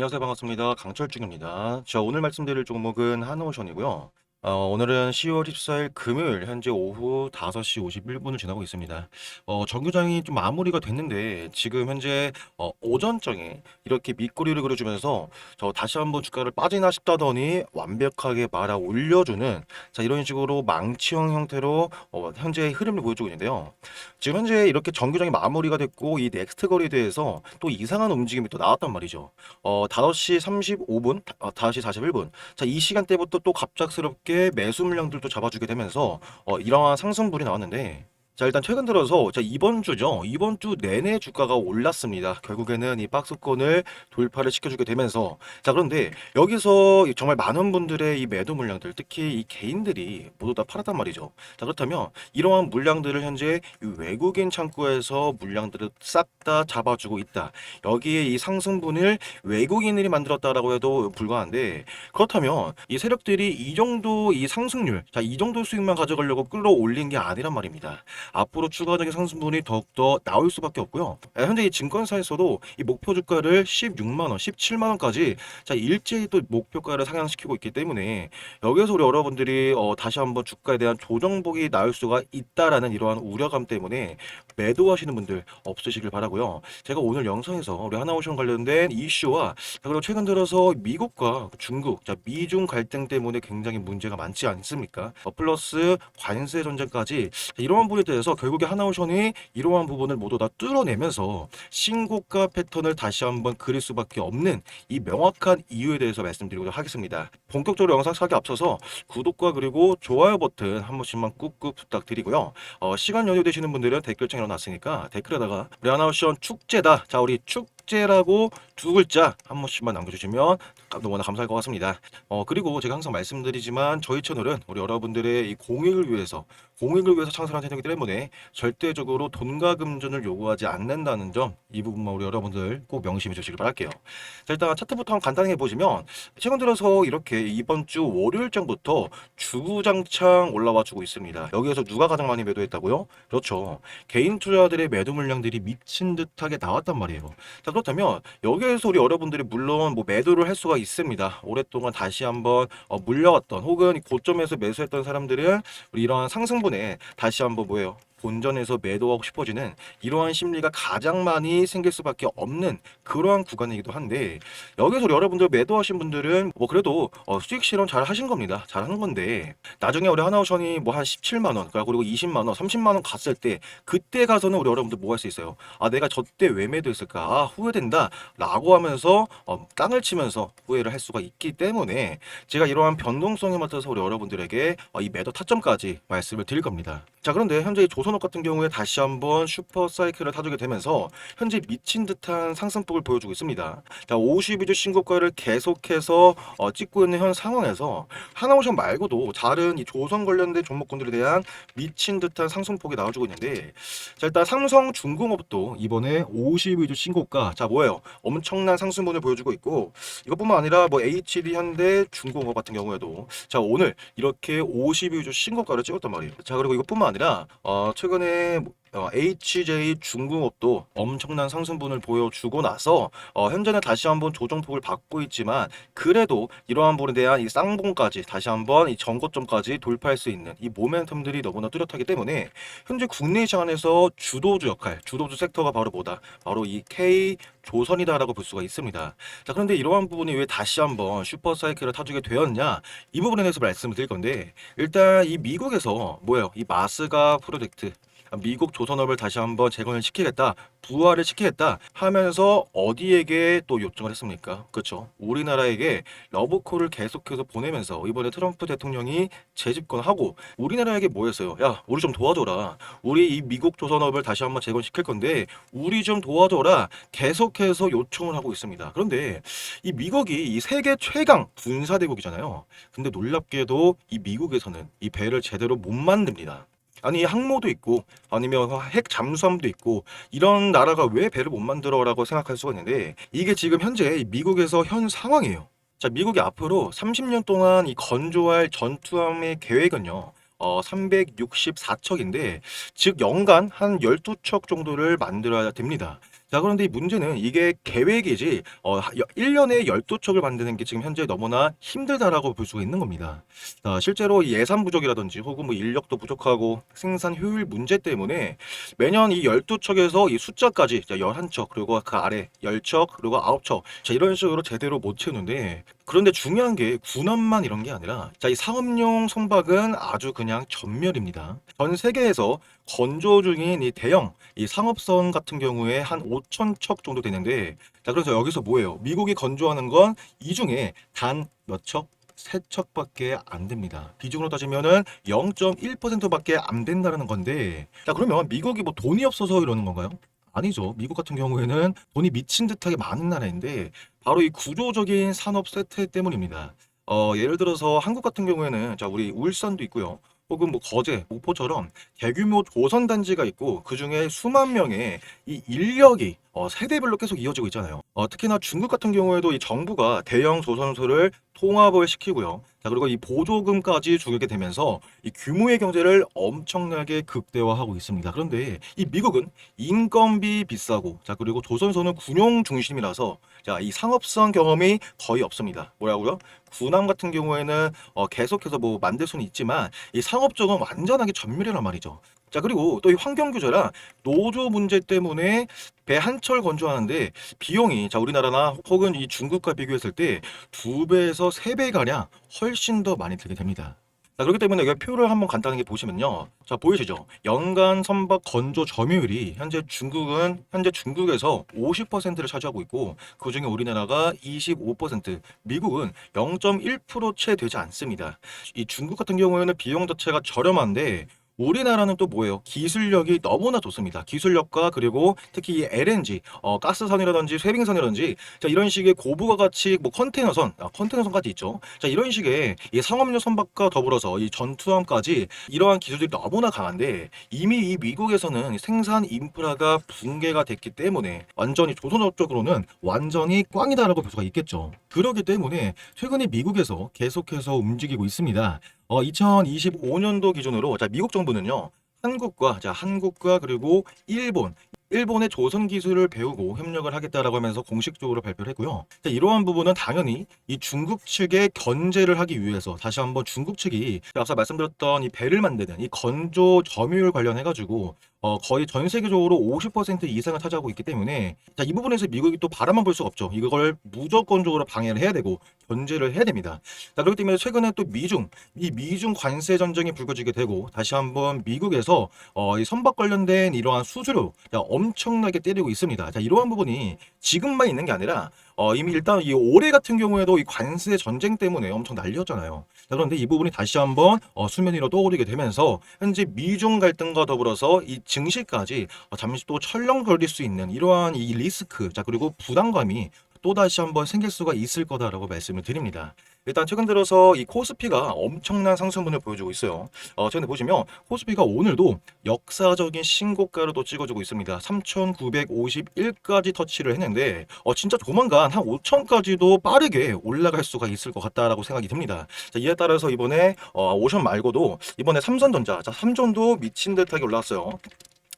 안녕하세요. 반갑습니다. 강철중입니다. 자, 오늘 말씀드릴 종목은 한오션이고요. 어, 오늘은 10월 14일 금요일 현재 오후 5시 51분을 지나고 있습니다. 어, 정규장이 좀 마무리가 됐는데 지금 현재 어, 오전장에 이렇게 밑꼬리를 그려주면서 저 다시 한번 주가를 빠지나 싶다더니 완벽하게 말아 올려주는 자, 이런 식으로 망치형 형태로 어, 현재 흐름을 보여주고 있는데요. 지금 현재 이렇게 정규장이 마무리가 됐고 이 넥스트 거리에 대해서 또 이상한 움직임이 또 나왔단 말이죠. 어, 5시 35분, 어, 5시 41분. 자, 이 시간대부터 또 갑작스럽게 매수 물량들도 잡아주게 되면서 어, 이러한 상승분이 나왔는데 자, 일단 최근 들어서 자, 이번 주죠. 이번 주 내내 주가가 올랐습니다. 결국에는 이 박스권을 돌파를 시켜주게 되면서 자, 그런데 여기서 정말 많은 분들의 이 매도 물량들, 특히 이 개인들이 모두 다 팔았단 말이죠. 자, 그렇다면 이러한 물량들을 현재 이 외국인 창구에서 물량들을 싹 다 잡아주고 있다. 여기에 이 상승분을 외국인들이 만들었다라고 해도 불과한데 그렇다면 이 세력들이 이 정도 이 상승률, 자, 이 정도 수익만 가져가려고 끌어올린 게 아니란 말입니다. 앞으로 추가적인 상승분이 더욱더 나올 수밖에 없고요. 아, 현재 이 증권사에서도 이 목표 주가를 16만 원, 17만 원까지 자 일제히 또 목표가를 상향시키고 있기 때문에 여기에서 우리 여러분들이 어, 다시 한번 주가에 대한 조정폭이 나올 수가 있다라는 이러한 우려감 때문에 매도하시는 분들 없으시길 바라고요. 제가 오늘 영상에서 우리 하나오션 관련된 이슈와 자, 그리고 최근 들어서 미국과 중국, 자 미중 갈등 때문에 굉장히 문제가 많지 않습니까? 어, 플러스 관세 전쟁까지 자, 이러한 부분에 대해서 결국에 하나오션이 이러한 부분을 모두 다 뚫어내면서 신고가 패턴을 다시 한번 그릴 수밖에 없는 이 명확한 이유에 대해서 말씀드리도록 하겠습니다. 본격적으로 영상 시작에 앞서서 구독과 그리고 좋아요 버튼 한 번씩만 꾹꾹 부탁드리고요. 어, 시간 여유 되시는 분들은 댓글창에 넣어놨으니까 댓글에다가 우리 하나오션 축제다. 자 우리 축제라고 두 글자 한 번씩만 남겨주시면 너무나 감사할 것 같습니다. 어 그리고 제가 항상 말씀드리지만 저희 채널은 우리 여러분들의 이 공익을 위해서 공익을 위해서 창설한 채널이기 때문에 절대적으로 돈과 금전을 요구하지 않는다는 점 이 부분만 우리 여러분들 꼭 명심해 주시길 바랄게요. 자 일단 차트부터 한번 간단하게 보시면 최근 들어서 이렇게 이번 주 월요일장부터 주구장창 올라와 주고 있습니다. 여기에서 누가 가장 많이 매도했다고요? 그렇죠. 개인 투자들의 매도 물량들이 미친 듯하게 나왔단 말이에요. 자 그렇다면 여기에서 우리 여러분들이 물론 뭐 매도를 할 수가 있습니다. 오랫동안 다시 한번 어, 물려왔던 혹은 이 고점에서 매수했던 사람들은 우리 이러한 상승 분에 다시 한번 뭐예요? 본전에서 매도하고 싶어지는 이러한 심리가 가장 많이 생길 수밖에 없는 그러한 구간이기도 한데 여기서 여러분들 매도하신 분들은 뭐 그래도 어, 수익 실현 잘 하신 겁니다. 잘 하는 건데 나중에 우리 하나오션이 뭐 한 17만 원 그리고 20만 원, 30만 원 갔을 때 그때 가서는 우리 여러분들 뭐 할 수 있어요? 아 내가 저때 왜 매도했을까? 아 후회된다라고 하면서 어, 땅을 치면서 후회를 할 수가 있기 때문에 제가 이러한 변동성에 맞춰서 우리 여러분들에게 어, 이 매도 타점까지 말씀을 드릴 겁니다. 자 그런데 현재 이 조선 업 같은 경우에 다시 한번 슈퍼 사이클을 타주게 되면서 현재 미친 듯한 상승폭을 보여주고 있습니다. 자 52주 신고가를 계속해서 어, 찍고 있는 현 상황에서 하나오션 말고도 다른 이 조선 관련된 종목군들에 대한 미친 듯한 상승폭이 나와주고 있는데 자 일단 삼성 중공업도 이번에 52주 신고가 자 뭐예요? 엄청난 상승분을 보여주고 있고 이것뿐만 아니라 뭐 HD 현대 중공업 같은 경우에도 자 오늘 이렇게 52주 신고가를 찍었단 말이에요. 자 그리고 이것뿐만 아니라 어 최근에 어, HJ 중공업도 엄청난 상승분을 보여주고 나서 어, 현재는 다시 한번 조정폭을 받고 있지만 그래도 이러한 부분에 대한 이 쌍봉까지 다시 한번 이 전고점까지 돌파할 수 있는 이 모멘텀들이 너무나 뚜렷하기 때문에 현재 국내 시장 안에서 주도주 역할, 주도주 섹터가 바로 뭐다? 바로 이 K 조선이다라고 볼 수가 있습니다. 자 그런데 이러한 부분이 왜 다시 한번 슈퍼 사이클을 타주게 되었냐? 이 부분에 대해서 말씀을 드릴 건데 일단 이 미국에서 뭐예요? 이 마스가 프로젝트 미국 조선업을 다시 한번 재건을 시키겠다, 부활을 시키겠다 하면서 어디에게 또 요청을 했습니까? 그렇죠. 우리나라에게 러브콜을 계속해서 보내면서 이번에 트럼프 대통령이 재집권하고 우리나라에게 뭐 했어요? 야, 우리 좀 도와줘라. 우리 이 미국 조선업을 다시 한번 재건시킬 건데 우리 좀 도와줘라. 계속해서 요청을 하고 있습니다. 그런데 이 미국이 이 세계 최강 군사 대국이잖아요. 근데 놀랍게도 이 미국에서는 이 배를 제대로 못 만듭니다. 아니 항모도 있고 아니면 핵 잠수함도 있고 이런 나라가 왜 배를 못 만들어라고 생각할 수가 있는데 이게 지금 현재 이 미국에서 현 상황이에요. 자, 미국이 앞으로 30년 동안 이 건조할 전투함의 계획은요. 어, 364척인데 즉 연간 한 12척 정도를 만들어야 됩니다. 자, 그런데 이 문제는 이게 계획이지, 어, 1년에 12척을 만드는 게 지금 현재 너무나 힘들다라고 볼 수가 있는 겁니다. 자, 실제로 이 예산 부족이라든지 혹은 뭐 인력도 부족하고 생산 효율 문제 때문에 매년 이 12척에서 이 숫자까지 자, 11척 그리고 그 아래 10척 그리고 9척 자, 이런 식으로 제대로 못 채우는데 그런데 중요한 게 군함만 이런 게 아니라 자, 이 상업용 선박은 아주 그냥 전멸입니다. 전 세계에서 건조 중인 이 대형 이 상업선 같은 경우에 한 5천 척 정도 되는데 자 그래서 여기서 뭐예요? 미국이 건조하는 건 이 중에 단 몇 척? 세 척밖에 안 됩니다. 비중으로 따지면은 0.1%밖에 안 된다는 건데 자 그러면 미국이 뭐 돈이 없어서 이러는 건가요? 아니죠. 미국 같은 경우에는 돈이 미친 듯하게 많은 나라인데 바로 이 구조적인 산업 세태 때문입니다. 어, 예를 들어서 한국 같은 경우에는 자 우리 울산도 있고요. 혹은 뭐 거제, 목포처럼 대규모 조선 단지가 있고 그 중에 수만 명의 이 인력이 어, 세대별로 계속 이어지고 있잖아요. 어, 특히나 중국 같은 경우에도 이 정부가 대형 조선소를 통합을 시키고요. 자 그리고 이 보조금까지 주게 되면서 이 규모의 경제를 엄청나게 극대화하고 있습니다. 그런데 이 미국은 인건비 비싸고 자 그리고 조선소는 군용 중심이라서 자 이 상업성 경험이 거의 없습니다. 뭐라고요? 군함 같은 경우에는 어, 계속해서 뭐 만들 수는 있지만 이 상업적은 완전하게 전멸이란 말이죠. 자 그리고 또 이 환경 규제랑 노조 문제 때문에 배한철 건조하는데 비용이 자 우리나라나 혹은 이 중국과 비교했을 때 두 배에서 세 배 가량 훨씬 더 많이 들게 됩니다. 자 그렇기 때문에 여기 표를 한번 간단하게 보시면요. 자 보이시죠? 연간 선박 건조 점유율이 현재 중국은 현재 중국에서 50%를 차지하고 있고 그중에 우리나라가 25%, 미국은 0.1%채 되지 않습니다. 이 중국 같은 경우에는 비용 자체가 저렴한데 우리나라는 또 뭐예요? 기술력이 너무나 좋습니다. 기술력과 그리고 특히 이 LNG, 어, 가스선이라든지 쇄빙선이라든지 자 이런 식의 고부가 가치 뭐 컨테이너선, 아, 컨테이너선까지 있죠. 자 이런 식의 이 상업용 선박과 더불어서 이 전투함까지 이러한 기술들이 너무나 강한데 이미 이 미국에서는 생산 인프라가 붕괴가 됐기 때문에 완전히 조선업적으로는 완전히 꽝이다라고 볼 수가 있겠죠. 그렇기 때문에 최근에 미국에서 계속해서 움직이고 있습니다. 어, 2025년도 기준으로 자 미국 정부는요 한국과 자 한국과 그리고 일본 일본의 조선 기술을 배우고 협력을 하겠다라고 하면서 공식적으로 발표를 했고요. 자, 이러한 부분은 당연히 이 중국 측에 견제를 하기 위해서 다시 한번 중국 측이 앞서 말씀드렸던 이 배를 만드는 이 건조 점유율 관련해 가지고 어, 거의 전 세계적으로 50% 이상을 차지하고 있기 때문에 자, 이 부분에서 미국이 또 바라만 볼 수가 없죠. 이걸 무조건적으로 방해를 해야 되고 견제를 해야 됩니다. 자, 그렇기 때문에 최근에 또 미중 이 미중 관세 전쟁이 불거지게 되고 다시 한번 미국에서 어, 이 선박 관련된 이러한 수수료 자, 엄청나게 때리고 있습니다. 자, 이러한 부분이 지금만 있는 게 아니라 어, 이미 일단 이 올해 같은 경우에도 이 관세 전쟁 때문에 엄청 난리였잖아요. 자, 그런데 이 부분이 다시 한번 어, 수면 위로 떠오르게 되면서 현재 미중 갈등과 더불어서 이 증시까지 어, 잠시 또 철렁 걸릴 수 있는 이러한 이 리스크, 자 그리고 부담감이 또 다시 한번 생길 수가 있을 거다라고 말씀을 드립니다. 일단 최근 들어서 이 코스피가 엄청난 상승분을 보여주고 있어요. 어, 최근에 보시면 코스피가 오늘도 역사적인 신고가를 또 찍어주고 있습니다. 3,951까지 터치를 했는데 어, 진짜 조만간 한 5,000까지도 빠르게 올라갈 수가 있을 것 같다라고 생각이 듭니다. 자, 이에 따라서 이번에 어, 오션 말고도 이번에 삼성전자, 자 삼전도 미친 듯하게 올라왔어요.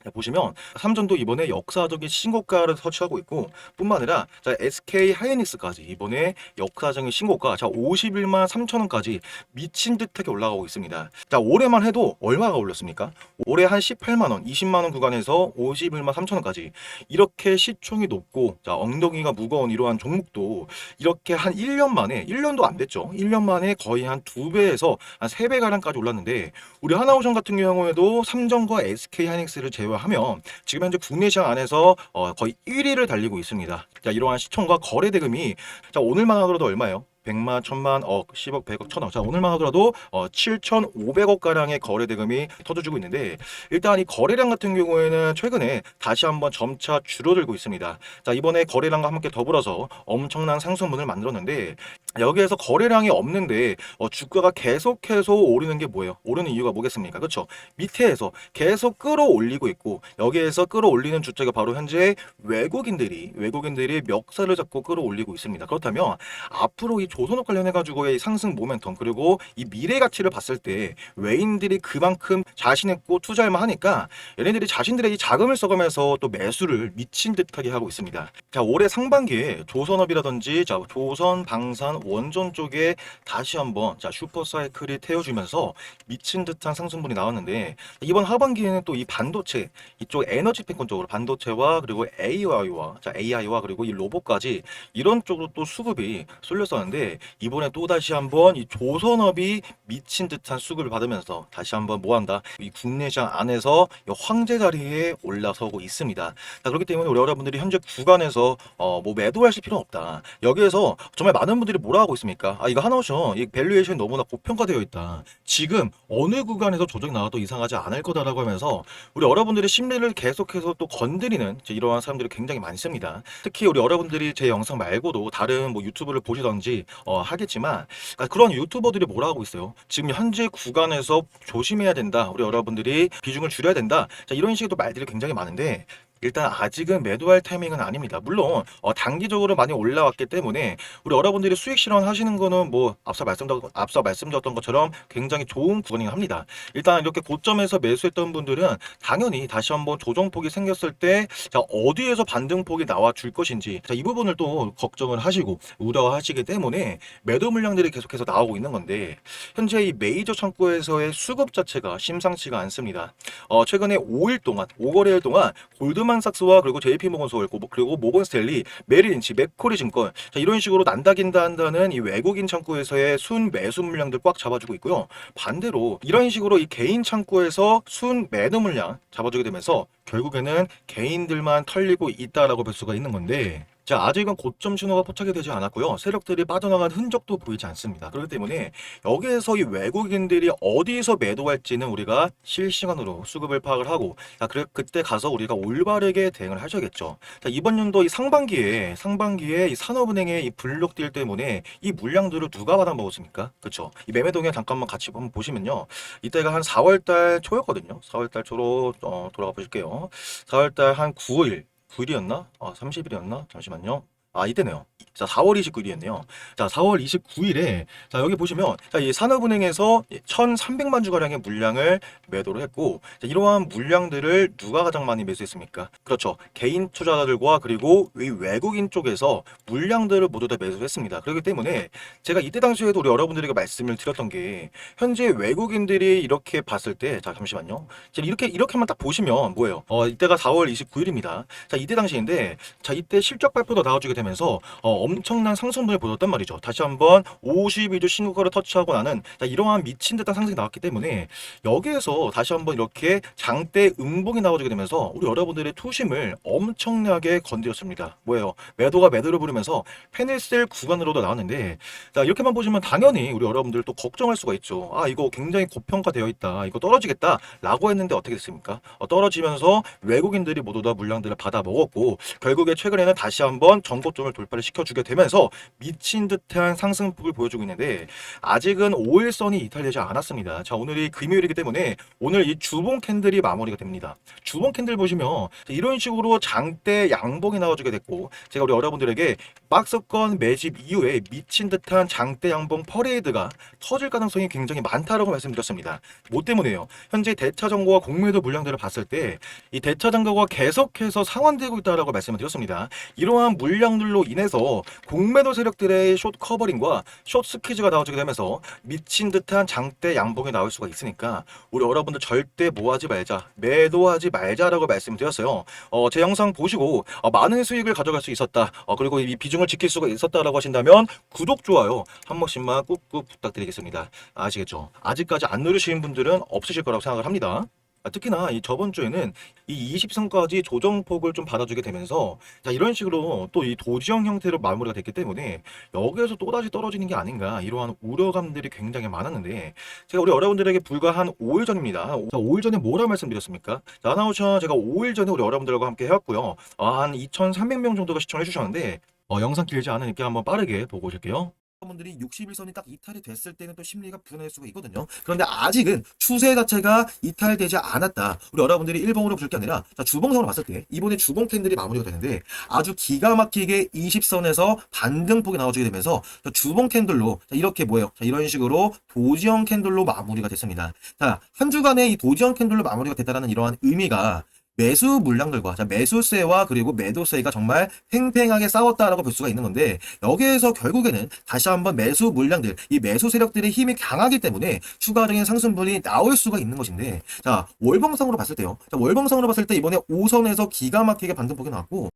자, 보시면 삼전도 이번에 역사적인 신고가를 터치하고 있고 뿐만 아니라 자, SK 하이닉스까지 이번에 역사적인 신고가 자 51만 3천 원까지 미친 듯하게 올라가고 있습니다. 자 올해만 해도 얼마가 올랐습니까? 올해 한 18만 원, 20만 원 구간에서 51만 3천 원까지 이렇게 시총이 높고 자 엉덩이가 무거운 이러한 종목도 이렇게 한 1년 만에 1년도 안 됐죠. 1년 만에 거의 한 두 배에서 한 세 배 가량까지 올랐는데 우리 하나오션 같은 경우에도 삼성과 SK 하이닉스를 제외 하면 지금 현재 국내 시장 안에서 어, 거의 1위를 달리고 있습니다. 자 이러한 시총과 거래 대금이 자 오늘만 하더라도 얼마예요? 100만, 1000만, 억, 10억, 100억, 1000억. 자, 오늘만 하더라도 어, 7,500억 가량의 거래 대금이 터져주고 있는데 일단 이 거래량 같은 경우에는 최근에 다시 한번 점차 줄어들고 있습니다. 자, 이번에 거래량과 함께 더불어서 엄청난 상승분을 만들었는데 여기에서 거래량이 없는데 어, 주가가 계속해서 오르는 게 뭐예요? 오르는 이유가 뭐겠습니까? 그렇죠? 밑에에서 계속 끌어올리고 있고 여기에서 끌어올리는 주체가 바로 현재 외국인들이 외국인들이 멱살을 잡고 끌어올리고 있습니다. 그렇다면 앞으로 이 조선업 관련해 가지고의 상승 모멘텀 그리고 이 미래 가치를 봤을 때 외인들이 그만큼 자신 있고 투자할 만 하니까 얘네들이 자신들의 이 자금을 써가면서 또 매수를 미친 듯하게 하고 있습니다. 자 올해 상반기에 조선업이라든지 자 조선 방산 원전 쪽에 다시 한번 자 슈퍼 사이클이 태워주면서 미친 듯한 상승분이 나왔는데 이번 하반기에는 또 이 반도체 이쪽 에너지 패권 쪽으로 반도체와 그리고 AI와 자 AI와 그리고 이 로봇까지 이런 쪽으로 또 수급이 쏠렸었는데 이번에 또 다시 한번 이 조선업이 미친 듯한 수급을 받으면서 다시 한번 뭐한다 이 국내 시장 안에서 이 황제 자리에 올라서고 있습니다. 자 그렇기 때문에 우리 여러분들이 현재 구간에서 어 뭐 매도하실 필요는 없다. 여기에서 정말 많은 분들이 뭐라 하고 있습니까? 아 이거 하나오션 이 밸류에이션이 너무나 고평가되어 있다. 지금 어느 구간에서 조정이 나와도 이상하지 않을 거다라고 하면서 우리 여러분들의 심리를 계속해서 또 건드리는 이러한 사람들이 굉장히 많습니다. 특히 우리 여러분들이 제 영상 말고도 다른 뭐 유튜브를 보시던지 어, 하겠지만 아, 그런 유튜버들이 뭐라 하고 있어요. 지금 현재 구간에서 조심해야 된다. 우리 여러분들이 비중을 줄여야 된다. 자, 이런 식의 또 말들이 굉장히 많은데 일단 아직은 매도할 타이밍은 아닙니다. 물론 어, 단기적으로 많이 올라왔기 때문에 우리 여러분들이 수익 실현 하시는 거는 뭐 앞서 말씀드렸 앞서 말씀드렸던 것처럼 굉장히 좋은 구간이긴 합니다. 일단 이렇게 고점에서 매수했던 분들은 당연히 다시 한번 조정폭이 생겼을 때 자, 어디에서 반등폭이 나와 줄 것인지 자, 이 부분을 또 걱정을 하시고 우려하시기 때문에 매도 물량들이 계속해서 나오고 있는 건데 현재 이 메이저 창구에서의 수급 자체가 심상치가 않습니다. 어, 최근에 5일 동안 5거래일 동안 골드만 삭스와 그리고 JP모건소월 그리고 모건 스탠리, 메리린치, 맥코리 증권 자, 이런 식으로 난다긴다 한다는 이 외국인 창구에서의 순 매수 물량들 꽉 잡아주고 있고요. 반대로 이런 식으로 이 개인 창구에서 순 매도 물량 잡아주게 되면서 결국에는 개인들만 털리고 있다라고 볼 수가 있는 건데 자, 아직은 고점 신호가 포착이 되지 않았고요. 세력들이 빠져나간 흔적도 보이지 않습니다. 그렇기 때문에 여기에서 이 외국인들이 어디서 매도할지는 우리가 실시간으로 수급을 파악을 하고 자, 그래, 그때 가서 우리가 올바르게 대응을 하셔야겠죠. 자, 이번 연도 이 상반기에 상반기에 이 산업은행의 이 블록딜 때문에 이 물량들을 누가 받아먹었습니까? 그렇죠. 이 매매 동향 잠깐만 같이 한번 보시면요. 이때가 한 4월 달 초였거든요. 4월 달 초로 어, 돌아가 보실게요. 4월 달 한 9일 9일이었나? 아, 30일이었나? 잠시만요. 아, 이때네요. 자, 4월 29일이었네요. 자, 4월 29일에 자, 여기 보시면 자, 이 산업은행에서 1,300만 주가량의 물량을 매도를 했고 자, 이러한 물량들을 누가 가장 많이 매수했습니까? 그렇죠. 개인 투자자들과 그리고 이 외국인 쪽에서 물량들을 모두 다 매수했습니다. 그렇기 때문에 제가 이때 당시에도 우리 여러분들에게 말씀을 드렸던 게 현재 외국인들이 이렇게 봤을 때 자, 잠시만요. 자, 이렇게 이렇게만 딱 보시면 뭐예요? 어, 이때가 4월 29일입니다. 자, 이때 당시인데 자, 이때 실적 발표도 나와주게 되면서 어, 엄청난 상승분을 보였단 말이죠. 다시 한번 52주 신고가를 터치하고 나는 자, 이러한 미친 듯한 상승이 나왔기 때문에 여기에서 다시 한번 이렇게 장대 음봉이 나와주게 되면서 우리 여러분들의 투심을 엄청나게 건드렸습니다. 뭐예요? 매도가 매도를 부르면서 페니셀 구간으로도 나왔는데 자 이렇게만 보시면 당연히 우리 여러분들 또 걱정할 수가 있죠. 아 이거 굉장히 고평가되어 있다. 이거 떨어지겠다. 라고 했는데 어떻게 됐습니까? 어, 떨어지면서 외국인들이 모두 다 물량들을 받아 먹었고 결국에 최근에는 다시 한번 전고점을 돌파를 시켜주 게 되면서 미친 듯한 상승폭을 보여주고 있는데 아직은 5일선이 이탈되지 않았습니다. 자 오늘이 금요일이기 때문에 오늘 이 주봉 캔들이 마무리가 됩니다. 주봉 캔들 보시면 이런 식으로 장대 양봉이 나와주게 됐고 제가 우리 여러분들에게 박스권 매집 이후에 미친 듯한 장대 양봉 퍼레이드가 터질 가능성이 굉장히 많다라고 말씀드렸습니다. 뭐 때문에요? 현재 대차 정보와 공매도 물량들을 봤을 때 이 대차 정보가 계속해서 상환되고 있다라고 말씀을 드렸습니다. 이러한 물량들로 인해서 공매도 세력들의 숏 커버링과 숏 스퀴즈가 나와주게 되면서 미친 듯한 장대 양봉이 나올 수가 있으니까 우리 여러분들 절대 뭐하지 말자 매도하지 말자라고 말씀드렸어요. 어, 제 영상 보시고 어, 많은 수익을 가져갈 수 있었다. 어, 그리고 이 비중을 지킬 수가 있었다라고 하신다면 구독 좋아요 한 번씩만 꾹꾹 부탁드리겠습니다. 아시겠죠? 아직까지 안 누르신 분들은 없으실 거라고 생각을 합니다. 아, 특히나 이 저번 주에는 이 20선까지 조정폭을 좀 받아주게 되면서 자 이런 식으로 또 이 도지형 형태로 마무리가 됐기 때문에 여기에서 또다시 떨어지는 게 아닌가 이러한 우려감들이 굉장히 많았는데 제가 우리 여러분들에게 불과 한 5일 전입니다. 자 5일 전에 뭐라 말씀드렸습니까? 자 아나운서 제가 5일 전에 우리 여러분들과 함께 해왔고요. 아, 한 2,300명 정도가 시청해 주셨는데 어, 영상 길지 않으니까 한번 빠르게 보고 오실게요. 분들이 61선이 딱 이탈이 됐을 때는 또 심리가 불안할 수가 있거든요. 그런데 아직은 추세 자체가 이탈되지 않았다. 우리 여러분들이 일봉으로 볼 게 아니라 자, 주봉성으로 봤을 때 이번에 주봉 캔들이 마무리가 되는데 아주 기가 막히게 20선에서 반등폭이 나와주게 되면서 자, 주봉 캔들로 자, 이렇게 뭐예요? 자, 이런 식으로 도지형 캔들로 마무리가 됐습니다. 자, 한 주간에 이 도지형 캔들로 마무리가 됐다라는 이러한 의미가 매수 물량들과 자, 매수세와 그리고 매도세가 정말 팽팽하게 싸웠다라고 볼 수가 있는 건데 여기에서 결국에는 다시 한번 매수 물량들 이 매수 세력들의 힘이 강하기 때문에 추가적인 상승분이 나올 수가 있는 것인데 자 월봉상으로 봤을 때요. 자, 월봉상으로 봤을 때 이번에 5선에서 기가 막히게 반등폭이 나왔고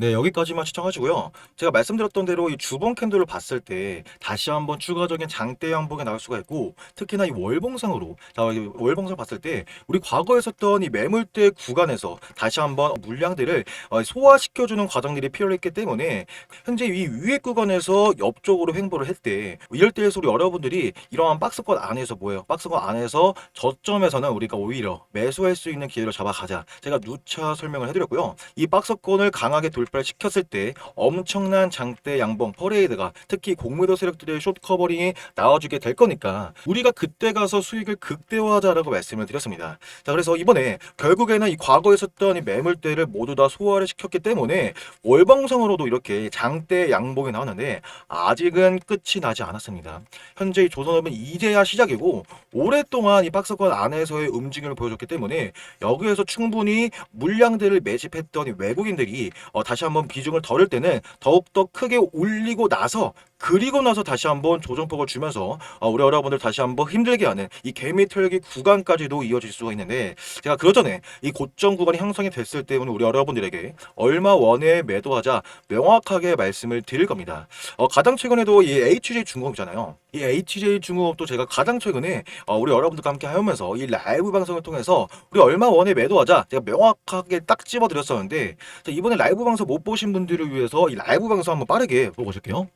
네, 여기까지만 시청하시고요. 제가 말씀드렸던 대로 이 주봉 캔들을 봤을 때 다시 한번 추가적인 장대 양봉이 나올 수가 있고 특히나 이 월봉상으로 월봉상을 봤을 때 우리 과거에 썼던 이 매물대 구간에서 다시 한번 물량들을 어, 소화시켜주는 과정들이 필요했기 때문에 현재 이 위에 구간에서 옆쪽으로 횡보를 했대. 이럴 때에서 우리 여러분들이 이러한 박스권 안에서 뭐예요? 박스권 안에서 저점에서는 우리가 오히려 매수할 수 있는 기회를 잡아가자. 제가 누차 설명을 해드렸고요. 이 박스권을 강하게 돌 파를 시켰을 때 엄청난 장대 양봉 퍼레이드가 특히 공매도 세력들의 숏 커버링이 나와주게 될 거니까 우리가 그때 가서 수익을 극대화하자라고 말씀을 드렸습니다. 자 그래서 이번에 결국에는 이 과거에 썼던 이 매물대를 모두 다 소화를 시켰기 때문에 월방성으로도 이렇게 장대 양봉이 나왔는데 아직은 끝이 나지 않았습니다. 현재 이 조선업은 이제야 시작이고 오랫동안 이 박스권 안에서의 움직임을 보여줬기 때문에 여기에서 충분히 물량들을 매집했던 이 외국인들이 어, 다시 한번 비중을 덜을 때는 더욱더 크게 올리고 나서 그리고 나서 다시 한번 조정폭을 주면서 어, 우리 여러분들 다시 한번 힘들게 하는 이 개미 털기 구간까지도 이어질 수가 있는데 제가 그 전에 이 고점 구간이 형성이 됐을 때 우리 여러분들에게 얼마 원에 매도하자 명확하게 말씀을 드릴 겁니다. 어, 가장 최근에도 이 HJ 중공업이잖아요. 이 HJ 중공업도 제가 가장 최근에 어, 우리 여러분들과 함께 하면서 이 라이브 방송을 통해서 우리 얼마 원에 매도하자 제가 명확하게 딱 집어드렸었는데 자, 이번에 라이브 방송 못 보신 분들을 위해서 이 라이브 방송 한번 빠르게 보고 오실게요.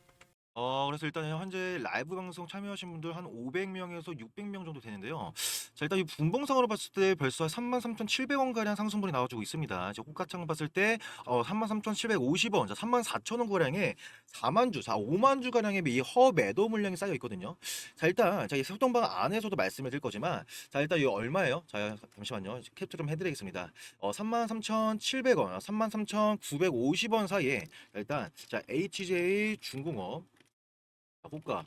어, 그래서 일단 현재 라이브 방송 참여하신 분들 한 500명에서 600명 정도 되는데요. 자, 일단 이 분봉상으로 봤을 때 벌써 33,700원 가량 상승분이 나와주고 있습니다. 이제 호가창을 봤을 때 어, 33,750원, 자, 34,000원 가량에 4만 주, 자, 5만 주 가량의 이 허매도 물량이 쌓여 있거든요. 자, 일단 자, 이 소통방 안에서도 말씀을 드릴 거지만 자, 일단 이 얼마예요? 자, 잠시만요. 캡처 좀 해드리겠습니다. 어, 33,700원, 33,950원 사이에 일단 자, HJ 중공업 자, 호가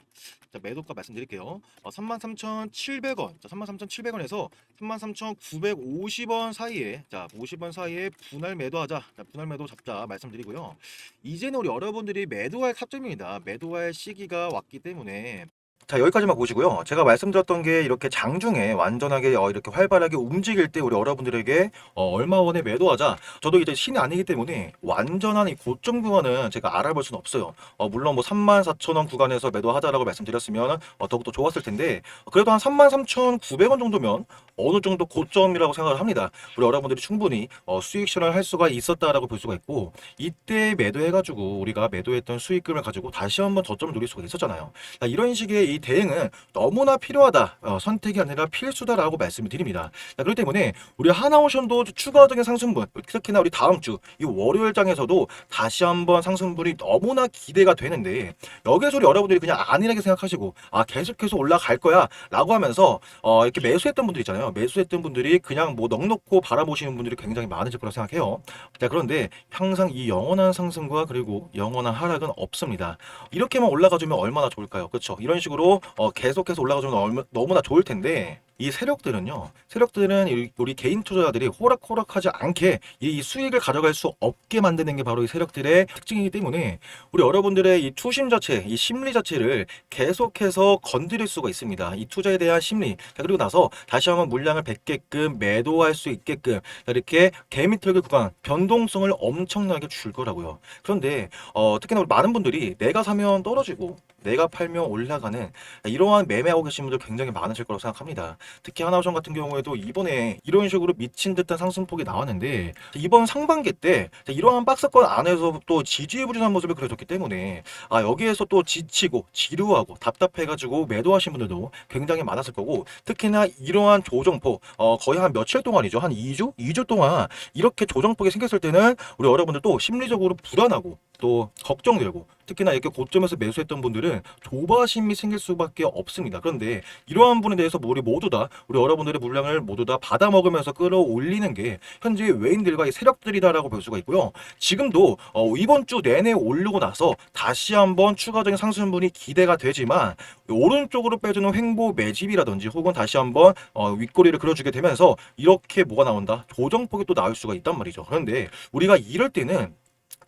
자, 매도가 말씀드릴게요. 어, 33,700원. 자, 33,700원에서 33,950원 사이에 자, 50원 사이에 분할 매도하자. 자, 분할 매도 잡자 말씀드리고요. 이제는 우리 여러분들이 매도할 타점입니다. 매도할 시기가 왔기 때문에 자 여기까지만 보시고요. 제가 말씀드렸던 게 이렇게 장중에 완전하게 어, 이렇게 활발하게 움직일 때 우리 여러분들에게 어, 얼마 원에 매도하자. 저도 이제 신이 아니기 때문에 완전한 이 고점 구간은 제가 알아볼 수는 없어요. 어, 물론 뭐 34,000원 구간에서 매도하자라고 말씀드렸으면 어, 더욱더 좋았을 텐데 그래도 한 33,900원 정도면 어느 정도 고점이라고 생각을 합니다. 우리 여러분들이 충분히 어, 수익 실현을 할 수가 있었다라고 볼 수가 있고 이때 매도해가지고 우리가 매도했던 수익금을 가지고 다시 한번 저점을 노릴 수가 있었잖아요. 자, 이런 식의 이 대응은 너무나 필요하다. 어, 선택이 아니라 필수다라고 말씀을 드립니다. 자, 그렇기 때문에 우리 하나오션도 추가적인 상승분, 특히나 우리 다음 주 이 월요일 장에서도 다시 한번 상승분이 너무나 기대가 되는데 여기에서 우리 여러분들이 그냥 안일하게 생각하시고 아 계속해서 올라갈 거야라고 하면서 어, 이렇게 매수했던 분들 있잖아요. 매수했던 분들이 그냥 뭐 넉넉고 바라보시는 분들이 굉장히 많으실 거라 생각해요. 자 그런데 항상 이 영원한 상승과 그리고 영원한 하락은 없습니다. 이렇게만 올라가주면 얼마나 좋을까요? 그렇죠? 이런 식으로 어, 계속해서 올라가주면 너무나 좋을 텐데 이 세력들은요, 세력들은 이- 우리 개인 투자자들이 호락호락하지 않게 이 수익을 가져갈 수 없게 만드는 게 바로 이 세력들의 특징이기 때문에 우리 여러분들의 이 투심 자체, 이 심리 자체를 계속해서 건드릴 수가 있습니다. 이 투자에 대한 심리. 자, 그리고 나서 다시 한번 물량을 뱉게끔 매도할 수 있게끔 자, 이렇게 개미털기 구간 변동성을 엄청나게 줄 거라고요. 그런데 어, 특히나 우리 많은 분들이 내가 사면 떨어지고 내가 팔면 올라가는 이러한 매매하고 계신 분들 굉장히 많으실 거라고 생각합니다. 특히 하나오션 같은 경우에도 이번에 이런 식으로 미친 듯한 상승폭이 나왔는데 이번 상반기 때 이러한 박스권 안에서 또 지지부진한 모습을 그려줬기 때문에 아 여기에서 또 지치고 지루하고 답답해가지고 매도하신 분들도 굉장히 많았을 거고 특히나 이러한 조정폭 어 거의 한 며칠 동안이죠 한 2주? 2주 동안 이렇게 조정폭이 생겼을 때는 우리 여러분들도 심리적으로 불안하고 또 걱정되고 특히나 이렇게 고점에서 매수했던 분들은 조바심이 생길 수밖에 없습니다. 그런데 이러한 부분에 대해서 우리 모두 다 우리 여러분들의 물량을 모두 다 받아 먹으면서 끌어올리는 게 현재 외인들과 의 세력들이다라고 볼 수가 있고요. 지금도 어, 이번 주 내내 오르고 나서 다시 한번 추가적인 상승분이 기대가 되지만 오른쪽으로 빼주는 횡보 매집이라든지 혹은 다시 한번 어, 윗꼬리를 그려주게 되면서 이렇게 뭐가 나온다 조정폭이 또 나올 수가 있단 말이죠. 그런데 우리가 이럴 때는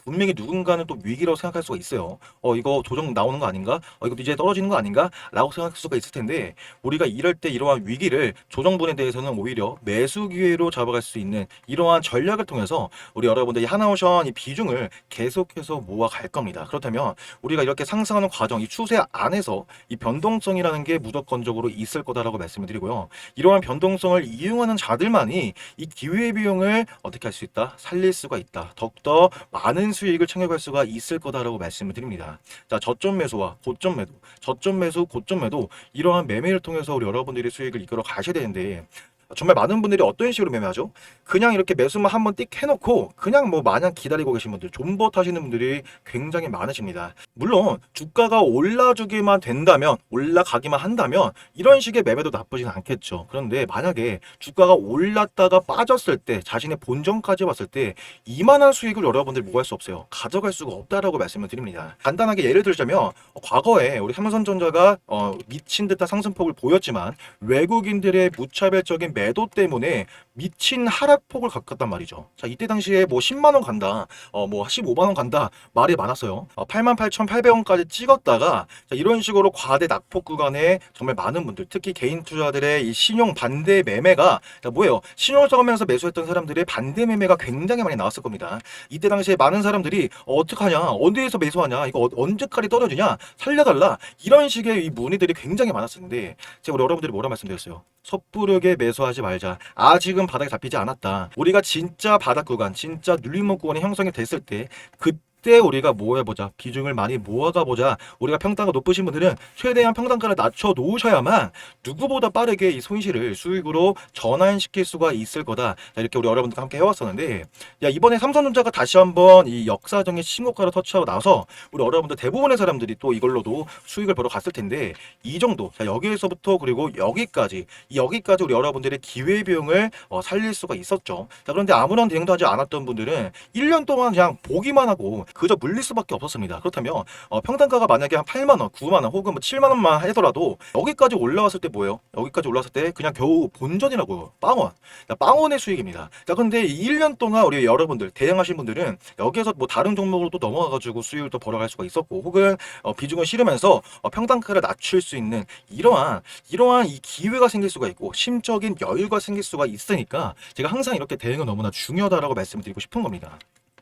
분명히 누군가는 또 위기라고 생각할 수가 있어요. 어, 이거 조정 나오는 거 아닌가? 어, 이것도 이제 떨어지는 거 아닌가? 라고 생각할 수가 있을 텐데, 우리가 이럴 때 이러한 위기를 조정분에 대해서는 오히려 매수 기회로 잡아갈 수 있는 이러한 전략을 통해서 우리 여러분들이 하나오션 이 비중을 계속해서 모아갈 겁니다. 그렇다면 우리가 이렇게 상승하는 과정, 이 추세 안에서 이 변동성이라는 게 무조건적으로 있을 거다라고 말씀을 드리고요. 이러한 변동성을 이용하는 자들만이 이 기회 비용을 어떻게 할 수 있다? 살릴 수가 있다. 더욱더 많은 수익을 챙겨갈 수가 있을 거다라고 말씀을 드립니다. 자, 저점 매수와 고점 매도, 저점 매수, 고점 매도 이러한 매매를 통해서 우리 여러분들이 수익을 이끌어 가셔야 되는데 정말 많은 분들이 어떤 식으로 매매하죠? 그냥 이렇게 매수만 한번 띡 해놓고 그냥 뭐 마냥 기다리고 계신 분들, 존버 하시는 분들이 굉장히 많으십니다. 물론 주가가 올라주기만 된다면, 올라가기만 한다면 이런 식의 매매도 나쁘진 않겠죠. 그런데 만약에 주가가 올랐다가 빠졌을 때, 자신의 본전까지 왔을 때 이만한 수익을 여러분들 뭐할 수 없어요. 가져갈 수가 없다라고 말씀을 드립니다. 간단하게 예를 들자면 어, 과거에 우리 삼성전자가 어, 미친 듯한 상승폭을 보였지만 외국인들의 무차별적인 매도 때문에 미친 하락폭을 겪었단 말이죠. 자, 이때 당시에 뭐 10만 원 간다, 어, 뭐 15만 원 간다 말이 많았어요. 어, 88,800원까지 찍었다가 자, 이런 식으로 과대 낙폭 구간에 정말 많은 분들, 특히 개인 투자들의 이 신용 반대 매매가 자, 뭐예요? 신용 써가면서 매수했던 사람들의 반대 매매가 굉장히 많이 나왔을 겁니다. 이때 당시에 많은 사람들이 어, 어떡하냐, 어디에서 매수하냐, 이거 어- 언제까지 떨어지냐, 살려달라 이런 식의 이 문의들이 굉장히 많았었는데 제가 우리 여러분들이 뭐라 말씀드렸어요? 섣부르게 매수하지 말자. 아직은 바닥에 잡히지 않았다. 우리가 진짜 바닥 구간, 진짜 눌림목 구간이 형성이 됐을 때 그때 우리가 뭐 해보자. 비중을 많이 모아가 보자. 우리가 평단가 높으신 분들은 최대한 평단가를 낮춰 놓으셔야만 누구보다 빠르게 이 손실을 수익으로 전환시킬 수가 있을 거다. 자, 이렇게 우리 여러분들과 함께 해왔었는데, 야, 이번에 삼성전자가 다시 한번 이 역사적인 신고가를 터치하고 나서 우리 여러분들 대부분의 사람들이 또 이걸로도 수익을 벌어 갔을 텐데, 이 정도, 자, 여기에서부터 그리고 여기까지, 이 여기까지 우리 여러분들의 기회 비용을 어, 살릴 수가 있었죠. 자, 그런데 아무런 대응도 하지 않았던 분들은 1년 동안 그냥 보기만 하고 그저 물릴 수밖에 없었습니다. 그렇다면 어, 평단가가 만약에 한 8만 원, 9만 원 혹은 뭐 7만 원만 하더라도 여기까지 올라왔을 때 뭐예요? 여기까지 올라왔을 때 그냥 겨우 본전이라고요. 빵원. 자, 빵원의 수익입니다. 자, 근데 이 1년 동안 우리 여러분들 대응하신 분들은 여기에서 뭐 다른 종목으로 또 넘어가 가지고 수익을 또 벌어갈 수가 있었고 혹은 어, 비중을 실으면서 어, 평단가를 낮출 수 있는 이러한 이러한 이 기회가 생길 수가 있고 심적인 여유가 생길 수가 있으니까 제가 항상 이렇게 대응은 너무나 중요하다라고 말씀드리고 싶은 겁니다.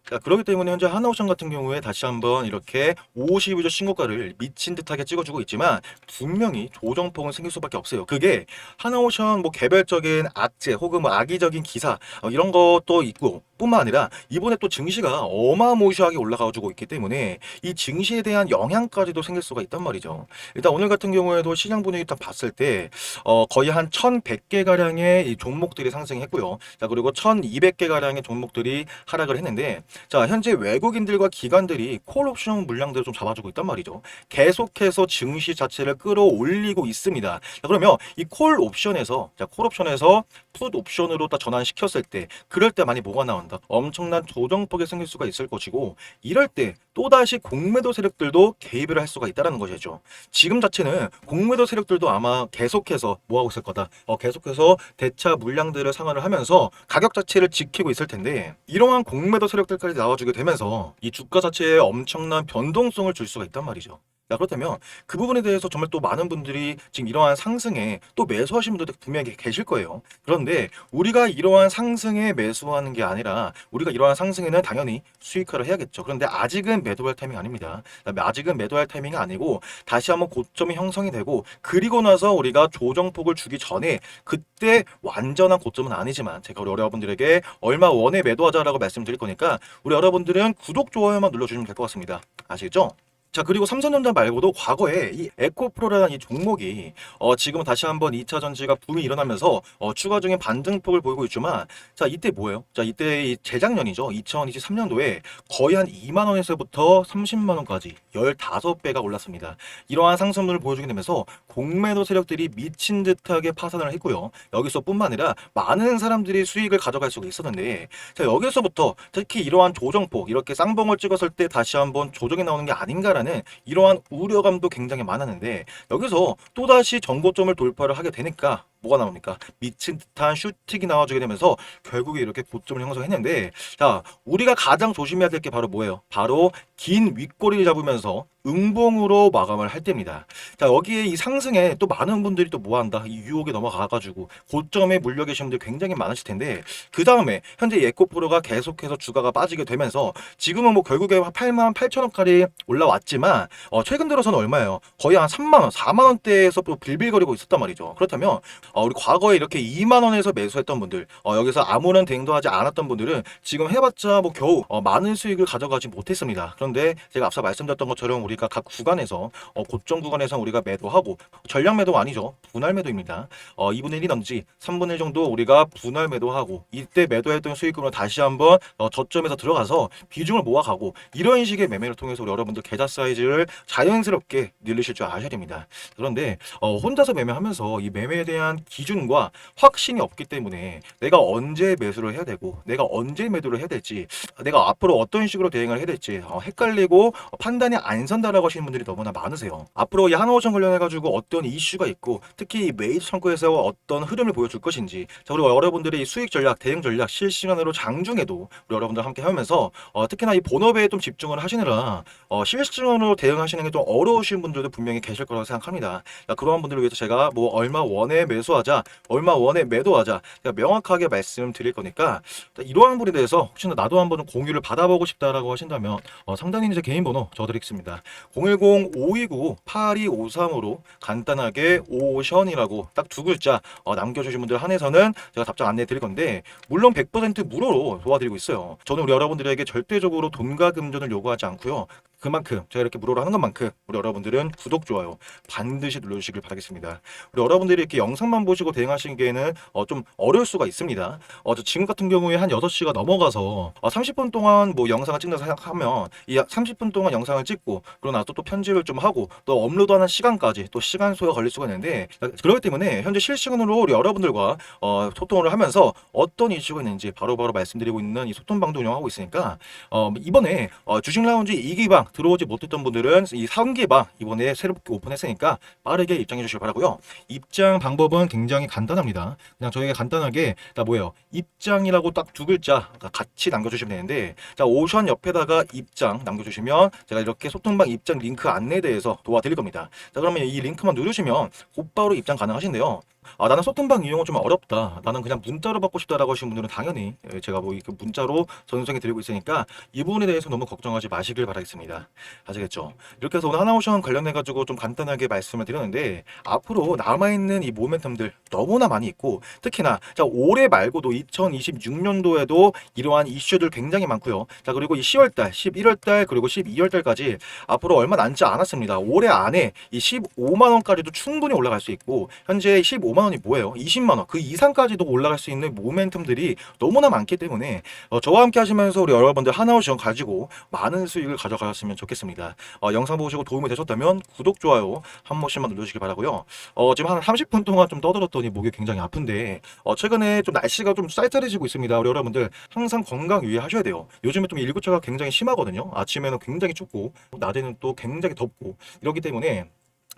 자, 그렇기 때문에 현재 하나오션 같은 경우에 다시 한번 이렇게 52주 신고가를 미친 듯하게 찍어주고 있지만 분명히 조정폭은 생길 수밖에 없어요. 그게 하나오션 뭐 개별적인 악재 혹은 뭐 악의적인 기사 어, 이런 것도 있고 뿐만 아니라 이번에 또 증시가 어마무시하게 올라가지고 있기 때문에 이 증시에 대한 영향까지도 생길 수가 있단 말이죠. 일단 오늘 같은 경우에도 시장 분위기 딱 봤을 때 어, 거의 한 1,100개 가량의 이 종목들이 상승했고요. 자 그리고 1,200개 가량의 종목들이 하락을 했는데 자 현재 외국인들과 기관들이 콜 옵션 물량들을 좀 잡아주고 있단 말이죠. 계속해서 증시 자체를 끌어올리고 있습니다. 자 그러면 이 콜 옵션에서 자 콜 옵션에서 풋 옵션으로 딱 전환시켰을 때 그럴 때 많이 뭐가 나 온다. 엄청난 조정폭이 생길 수가 있을 것이고 이럴 때 또다시 공매도 세력들도 개입을 할 수가 있다는 것이죠. 지금 자체는 공매도 세력들도 아마 계속해서 뭐 하고 있을 거다. 어, 계속해서 대차 물량들을 상환을 하면서 가격 자체를 지키고 있을 텐데 이러한 공매도 세력들까지 나와주게 되면서 이 주가 자체에 엄청난 변동성을 줄 수가 있단 말이죠. 자, 그렇다면 그 부분에 대해서 정말 또 많은 분들이 지금 이러한 상승에 또 매수하신 분들도 분명히 계실 거예요. 그런데 우리가 이러한 상승에 매수하는 게 아니라 우리가 이러한 상승에는 당연히 수익화를 해야겠죠. 그런데 아직은 매도할 타이밍 아닙니다. 그다음에 아직은 매도할 타이밍이 아니고 다시 한번 고점이 형성이 되고 그리고 나서 우리가 조정폭을 주기 전에 그때 완전한 고점은 아니지만 제가 우리 여러분들에게 얼마 원에 매도하자라고 말씀드릴 거니까 우리 여러분들은 구독 좋아요만 눌러주시면 될 것 같습니다. 아시겠죠? 자 그리고 삼성전자 말고도 과거에 이 에코프로라는 이 종목이 어 지금은 다시 한번 2차 전지가 붐이 일어나면서 어 추가적인 반등폭을 보이고 있지만 자 이때 뭐예요? 자 이때 이 재작년이죠 2023년도에 거의 한 2만 원에서부터 30만 원까지 15배가 올랐습니다. 이러한 상승률을 보여주게 되면서 공매도 세력들이 미친 듯하게 파산을 했고요. 여기서뿐만 아니라 많은 사람들이 수익을 가져갈 수가 있었는데 자 여기서부터 특히 이러한 조정폭 이렇게 쌍봉을 찍었을 때 다시 한번 조정이 나오는 게 아닌가라는 이러한 우려감도 굉장히 많았는데 여기서 또다시 정고점을 돌파를 하게 되니까 뭐가 나옵니까? 미친 듯한 슈팅이 나와주게 되면서 결국에 이렇게 고점을 형성했는데 자 우리가 가장 조심해야 될 게 바로 뭐예요? 바로 긴 윗꼬리를 잡으면서 응봉으로 마감을 할 때입니다. 자 여기에 이 상승에 또 많은 분들이 또 뭐한다 이 유혹에 넘어가가지고 고점에 물려 계신 분들 굉장히 많으실 텐데 그 다음에 현재 에코프로가 계속해서 주가가 빠지게 되면서 지금은 뭐 결국에 8만 8천 원까지 올라왔지만 어, 최근 들어서는 얼마예요? 거의 한 3만 원, 4만 원대에서 또 빌빌거리고 있었단 말이죠. 그렇다면 어, 우리 과거에 이렇게 2만 원에서 매수했던 분들 어, 여기서 아무런 대응도 하지 않았던 분들은 지금 해봤자 뭐 겨우 어, 많은 수익을 가져가지 못했습니다. 그런데 제가 앞서 말씀드렸던 것처럼 우리가 각 구간에서 어, 고점 구간에서 우리가 매도하고 전량 매도 아니죠. 분할 매도입니다. 어, 2분의 1이든지 3분의 1 정도 우리가 분할 매도하고 이때 매도했던 수익금을 다시 한번 어, 저점에서 들어가서 비중을 모아가고 이런 식의 매매를 통해서 우리 여러분들 계좌 사이즈를 자연스럽게 늘리실 줄 아셔야 됩니다. 그런데 어, 혼자서 매매하면서 이 매매에 대한 기준과 확신이 없기 때문에 내가 언제 매수를 해야 되고 내가 언제 매도를 해야 될지 내가 앞으로 어떤 식으로 대응을 해야 될지 어, 헷갈리고 어, 판단이 안 선다라고 하시는 분들이 너무나 많으세요. 앞으로 이 하나오션 관련해 가지고 어떤 이슈가 있고 특히 이 메이저 창구에서 어떤 흐름을 보여줄 것인지 자 그리고 여러분들의 이 수익 전략, 대응 전략 실시간으로 장중에도 우리 여러분들 함께 하면서 어, 특히나 이 본업에 좀 집중을 하시느라 어, 실시간으로 대응하시는 게 좀 어려우신 분들도 분명히 계실 거라고 생각합니다. 자, 그러한 분들을 위해서 제가 뭐 얼마 원에 매수 하자, 얼마 원에 매도하자 명확하게 말씀드릴 거니까 자, 이러한 분에 대해서 혹시나 나도 한번 공유를 받아보고 싶다라고 하신다면 어, 상단에 있는 제 개인 번호 적어드리겠습니다. 010-529-8253으로 간단하게 오션이라고 딱 두 글자 어, 남겨주신 분들 한해서는 제가 답장 안내 드릴 건데 물론 100% 무료로 도와드리고 있어요. 저는 우리 여러분들에게 절대적으로 돈과 금전을 요구하지 않고요. 그만큼 제가 이렇게 무료로 하는 것만큼 우리 여러분들은 구독, 좋아요 반드시 눌러주시길 바라겠습니다. 우리 여러분들이 이렇게 영상만 보시고 대응하시기에는 어, 좀 어려울 수가 있습니다. 어, 저 지금 같은 경우에 한 6시가 넘어가서 어, 30분 동안 뭐 영상을 찍는다 생각하면 이 30분 동안 영상을 찍고 그러고 나서 또 편집을 좀 하고 또 업로드하는 시간까지 또 시간 소요가 걸릴 수가 있는데 그렇기 때문에 현재 실시간으로 우리 여러분들과 어, 소통을 하면서 어떤 이슈가 있는지 바로바로 말씀드리고 있는 이 소통 방도 운영하고 있으니까 어, 이번에 어, 주식 라운지 2기방 들어오지 못했던 분들은 이 3기방 이번에 새롭게 오픈했으니까 빠르게 입장해 주시길 바라고요. 입장 방법은 굉장히 간단합니다. 그냥 저희가 간단하게 나 뭐예요? 입장이라고 딱 두 글자 같이 남겨주시면 되는데 자 오션 옆에다가 입장 남겨주시면 제가 이렇게 소통방 입장 링크 안내에 대해서 도와드릴 겁니다. 자 그러면 이 링크만 누르시면 곧바로 입장 가능하신데요. 아, 나는 소통방 이용은 좀 어렵다. 나는 그냥 문자로 받고 싶다라고 하시는 분들은 당연히 예, 제가 뭐 이렇게 문자로 전송해 드리고 있으니까 이 부분에 대해서 너무 걱정하지 마시길 바라겠습니다. 아시겠죠? 이렇게 해서 오늘 하나오션 관련해 가지고 좀 간단하게 말씀을 드렸는데 앞으로 남아 있는 이 모멘텀들 너무나 많이 있고 특히나 자 올해 말고도 2026년도에도 이러한 이슈들 굉장히 많고요. 자 그리고 이 10월달, 11월달 그리고 12월달까지 앞으로 얼마 남지 않았습니다. 올해 안에 이 15만 원까지도 충분히 올라갈 수 있고 현재 15만 원이 뭐예요? 20만 원 그 이상까지도 올라갈 수 있는 모멘텀들이 너무나 많기 때문에 어, 저와 함께 하시면서 우리 여러분들 하나오션 가지고 많은 수익을 가져가셨으면 좋겠습니다. 어, 영상 보시고 도움이 되셨다면 구독, 좋아요 한 번씩만 눌러주시기 바라고요. 어, 지금 한 30분 동안 좀 떠들었더니 목이 굉장히 아픈데 어, 최근에 좀 날씨가 좀 쌀쌀해지고 있습니다. 우리 여러분들 항상 건강 유의하셔야 돼요. 요즘에 좀 일교차가 굉장히 심하거든요. 아침에는 굉장히 춥고 낮에는 또 굉장히 덥고 이렇기 때문에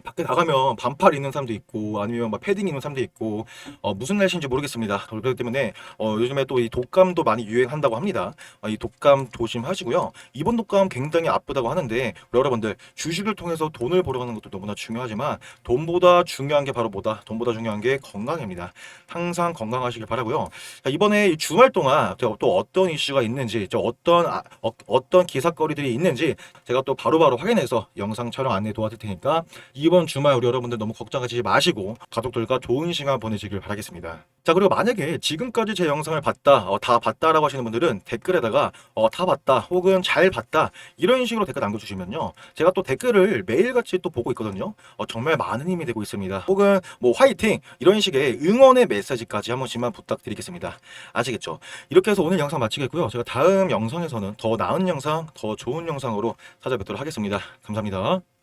밖에 나가면 반팔 입는 사람도 있고 아니면 막 패딩 입는 사람도 있고 어, 무슨 날씨인지 모르겠습니다. 그렇기 때문에 어, 요즘에 또 이 독감도 많이 유행한다고 합니다. 어, 이 독감 조심하시고요. 이번 독감 굉장히 아프다고 하는데 여러분들 주식을 통해서 돈을 벌어가는 것도 너무나 중요하지만 돈보다 중요한 게 바로 뭐다? 돈보다 중요한 게 건강입니다. 항상 건강하시길 바라고요. 자, 이번에 이 주말 동안 제가 또 어떤 이슈가 있는지, 저 어떤 아, 어, 떤 기사거리들이 있는지 제가 또 바로 바로 확인해서 영상 촬영 안내 도와드릴 테니까 이 이번 주말 우리 여러분들 너무 걱정하지 마시고 가족들과 좋은 시간 보내시길 바라겠습니다. 자 그리고 만약에 지금까지 제 영상을 봤다, 어, 다 봤다라고 하시는 분들은 댓글에다가 어, 다 봤다 혹은 잘 봤다 이런 식으로 댓글 남겨주시면요 제가 또 댓글을 매일같이 또 보고 있거든요. 어, 정말 많은 힘이 되고 있습니다. 혹은 뭐 화이팅 이런 식의 응원의 메시지까지 한 번씩만 부탁드리겠습니다. 아시겠죠? 이렇게 해서 오늘 영상 마치겠고요. 제가 다음 영상에서는 더 나은 영상, 더 좋은 영상으로 찾아뵙도록 하겠습니다. 감사합니다.